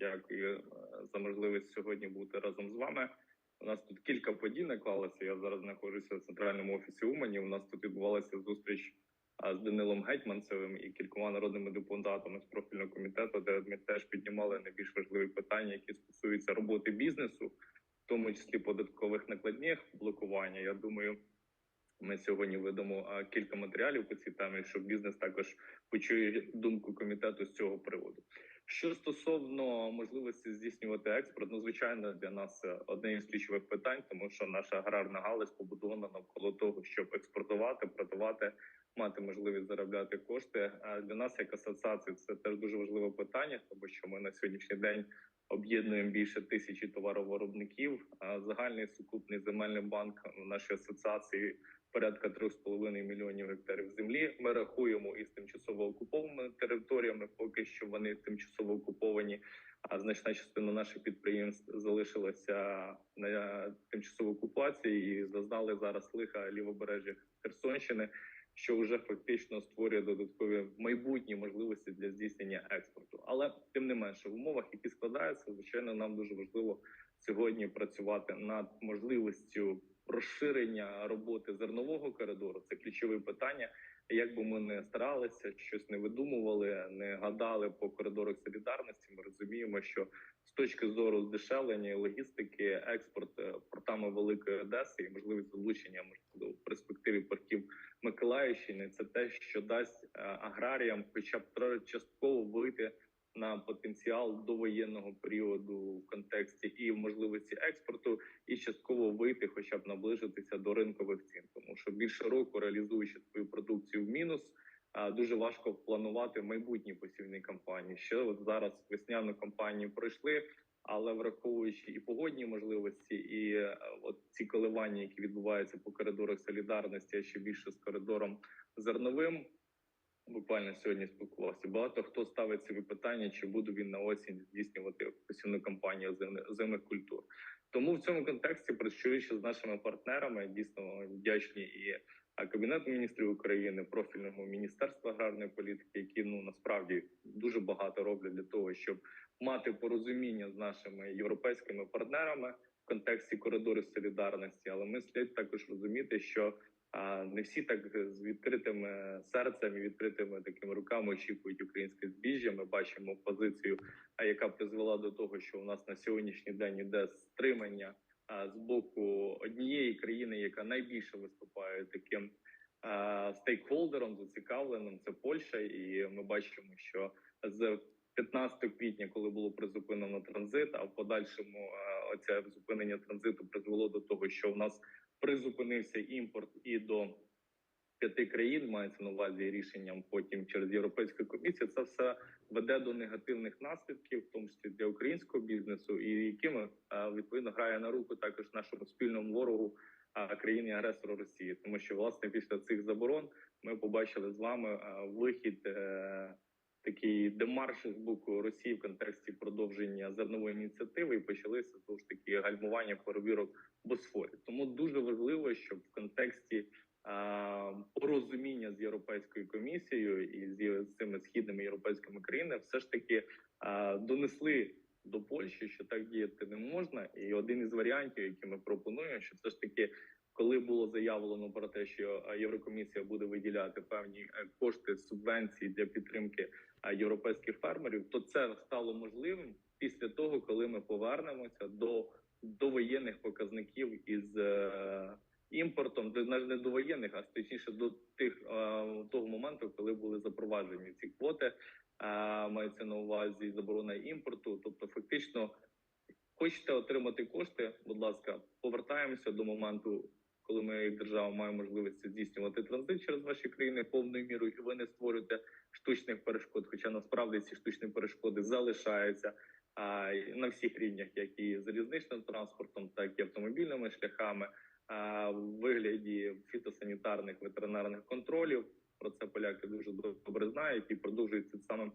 Дякую е, за можливість сьогодні бути разом з вами. У нас тут кілька подій наклалося. Я зараз знаходжуся в центральному офісі Умані. У нас тут відбувалася зустріч з Данилом Гетьманцевим і кількома народними депутатами з профільного комітету, де ми теж піднімали найбільш важливі питання, які стосуються роботи бізнесу, в тому числі податкових накладних блокування. Я думаю. Ми сьогодні видамо кілька матеріалів по цій темі, щоб бізнес також почує думку комітету з цього приводу. Що стосовно можливості здійснювати експорт, ну звичайно, для нас одне із ключових питань, тому що наша аграрна галузь побудована навколо того, щоб експортувати, продавати, мати можливість заробляти кошти. А для нас, як асоціації, це теж дуже важливе питання, тому що ми на сьогоднішній день об'єднуємо більше тисячі товаровиробників. Загальний сукупний земельний банк в нашій асоціації порядка 3,5 мільйонів гектарів землі. Ми рахуємо із тимчасово окупованими територіями, поки що вони тимчасово окуповані. А значна частина наших підприємств залишилася на тимчасовій окупації і зазнали зараз лиха лівобережжя Херсонщини, що вже фактично створює додаткові майбутні можливості для здійснення експорту. Але тим не менше, в умовах, які складаються, звичайно, нам дуже важливо сьогодні працювати над можливістю розширення роботи зернового коридору. Це ключове питання. Як би ми не старалися, щось не видумували, не гадали по коридорах солідарності. Ми розуміємо, що з точки зору здешевлення логістики, експорт е, портами Великої Одеси і можливість залучення можливо в перспективі портів Миколаївщини, це те, що дасть е, аграріям, хоча б частково вийти на потенціал довоєнного періоду в контексті і можливості експорту, і частково вийти, хоча б наближитися до ринкових цін, тому що більше року реалізуючи свою продукцію в мінус. Дуже важко планувати майбутні посівні кампанії. Ще от зараз весняну кампанію пройшли, але враховуючи і погодні можливості, і е, от ці коливання, які відбуваються по коридорах солідарності, а ще більше з коридором зерновим. Буквально сьогодні спілкувався. Багато хто ставить собі питання, чи буде він на осінь здійснювати посівну кампанію зими- зимних культур. Тому в цьому контексті, працюючи з нашими партнерами, дійсно вдячні і Кабінету міністрів України, профільному міністерству аграрної політики, які ну насправді дуже багато роблять для того, щоб мати порозуміння з нашими європейськими партнерами в контексті коридорів солідарності. Але ми слід також розуміти, що а не всі так з відкритими серцем і відкритими такими руками очікують українське збіжжя. Ми бачимо позицію, яка призвела до того, що у нас на сьогоднішній день іде стримання з боку однієї країни, яка найбільше виступає таким стейкхолдером, зацікавленим. Це Польща, і ми бачимо, що з 15 квітня, коли було призупинено транзит, а в подальшому оце зупинення транзиту призвело до того, що в нас призупинився імпорт і до п'яти країн мається на увазі рішенням потім через європейську комісію. Це все веде до негативних наслідків, в тому числі для українського бізнесу, і якими е, відповідно грає на руку також нашому спільному ворогу а, країні агресору Росії, тому що власне після цих заборон ми побачили з вами е, вихід. Такий демарш з боку Росії в контексті продовження зернової ініціативи і почалися знову ж таки гальмування перевірок Босфорі. Тому дуже важливо, щоб в контексті порозуміння з європейською комісією і з, цими східними європейськими країнами все ж таки донесли до Польщі, що так діяти не можна. І один із варіантів, які ми пропонуємо, що все ж таки. Коли було заявлено про те, що Єврокомісія буде виділяти певні е, кошти субвенції для підтримки європейських фермерів, то це стало можливим після того, коли ми повернемося до довоєнних показників із е, імпортом, навіть не до воєнних, а точніше до тих е, того моменту, коли були запроваджені ці квоти, е, мається на увазі заборона імпорту. Тобто, фактично, хочете отримати кошти, будь ласка, повертаємося до моменту. Коли ми як держава маємо можливість здійснювати транзит через ваші країни повною мірою, і ви не створюєте штучних перешкод. Хоча насправді ці штучні перешкоди залишаються а, на всіх рівнях, як і залізничним транспортом, так і автомобільними шляхами, а, в вигляді фітосанітарних ветеринарних контролів. Про це поляки дуже добре знають і продовжують цим самим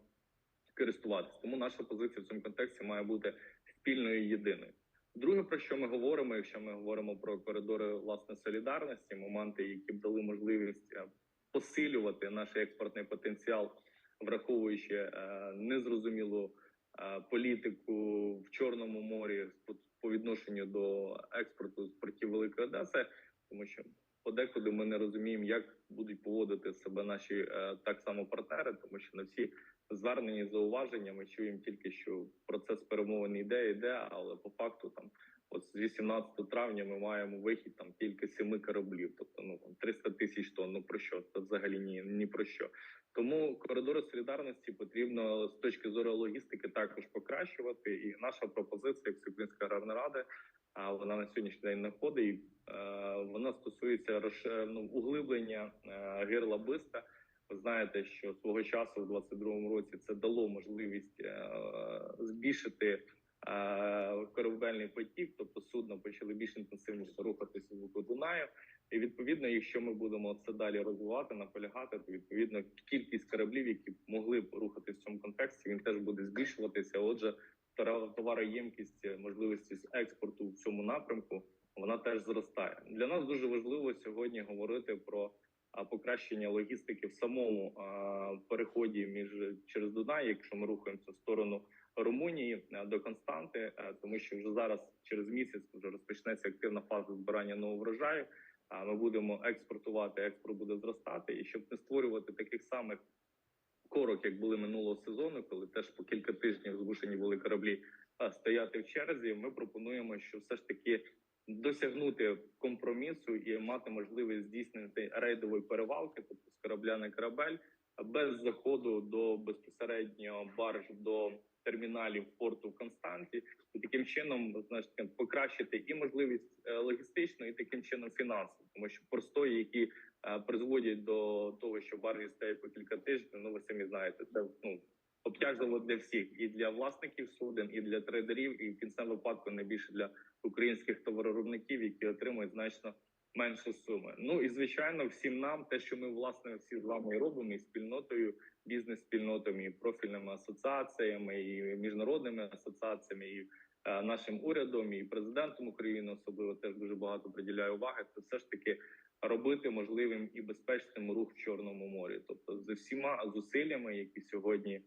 користуватися. Тому наша позиція в цьому контексті має бути спільною єдиною. Друге, про що ми говоримо, якщо ми говоримо про коридори власне солідарності, моменти, які б дали можливість е, посилювати наш експортний потенціал, враховуючи е, незрозумілу е, політику в Чорному морі по, відношенню до експорту з портів Великої Одеси, тому що подекуди ми не розуміємо, як будуть поводити себе наші е, так само партнери, тому що на всі звернені зауваження ми чуємо тільки, що процес перемовин йде, йде, але по факту там. От з 18 травня ми маємо вихід там тільки семи кораблів, тобто ну там 300 тисяч тонн. Ну про що? Це взагалі ні, ні про що. Тому коридори солідарності потрібно з точки зору логістики також покращувати. І наша пропозиція, як Всеукраїнська аграрна рада, а вона на сьогоднішній день не входить. Е, Вона стосується розш- ну, углиблення е, гирла биста. Ви знаєте, що свого часу в 22-му році це дало можливість е, збільшити е, корабельний потік, тобто судна почали більш інтенсивніше рухатися в Дунаю. І відповідно, якщо ми будемо це далі розвивати, наполягати, то відповідно кількість кораблів, які могли б рухатися в цьому контексті, він теж буде збільшуватися. Отже, товароємкість е, можливості з експорту в цьому напрямку вона теж зростає. Для нас дуже важливо сьогодні говорити про покращення логістики в самому переході між через Дунай, якщо ми рухаємося в сторону Румунії до Константи, тому що вже зараз через місяць вже розпочнеться активна фаза збирання нового врожаю. А ми будемо експортувати, експорт буде зростати, і щоб не створювати таких самих корок, як були минулого сезону, коли теж по кілька тижнів змушені були кораблі стояти в черзі. Ми пропонуємо, що все ж таки досягнути компромісу і мати можливість здійснити рейдової перевалки, тобто з корабля на корабель, без заходу до безпосередньо барж до терміналів порту в Константі, і таким чином значить, покращити і можливість е, логістичну, і таким чином фінансову, тому що простої, які е, призводять до того, що баржі стоять по кілька тижнів. Ну ви самі знаєте, це ну обтяжливо для всіх, і для власників суден, і для трейдерів, і в кінцевому випадку найбільше для українських товаровиробників, які отримують значно менше суми. Ну і звичайно, всім нам те, що ми власне всі з вами робимо, і спільнотою, бізнес-спільнотами, і профільними асоціаціями, і міжнародними асоціаціями, і е, нашим урядом, і президентом України, особливо теж дуже багато приділяю уваги. Це все ж таки робити можливим і безпечним рух в Чорному морі, тобто з всіма зусиллями, які сьогодні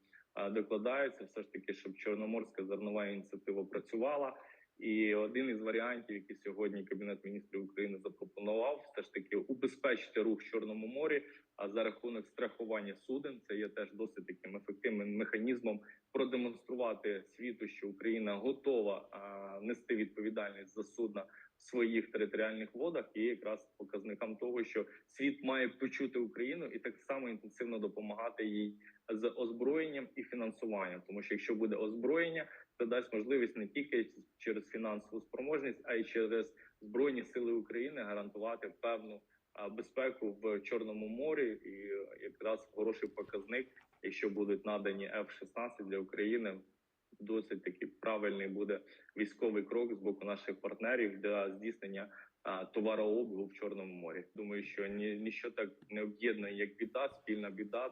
докладаються, все ж таки, щоб Чорноморська зернова ініціатива працювала. І один із варіантів, який сьогодні Кабінет міністрів України запропонував, все ж таки убезпечити рух в Чорному морі. А за рахунок страхування суден, це є теж досить таким ефективним механізмом продемонструвати світу, що Україна готова а, нести відповідальність за судна в своїх територіальних водах, і якраз показникам того, що світ має почути Україну і так само інтенсивно допомагати їй з озброєнням і фінансуванням, тому що якщо буде озброєння, це дасть можливість не тільки через фінансову спроможність, а й через збройні сили України гарантувати певну безпеку в Чорному морі, і якраз хороший показник, якщо будуть надані F-16 для України. Досить таки правильний буде військовий крок з боку наших партнерів для здійснення товарообігу в Чорному морі. Думаю, що ні ніщо так не об'єднує як біда, спільна біда.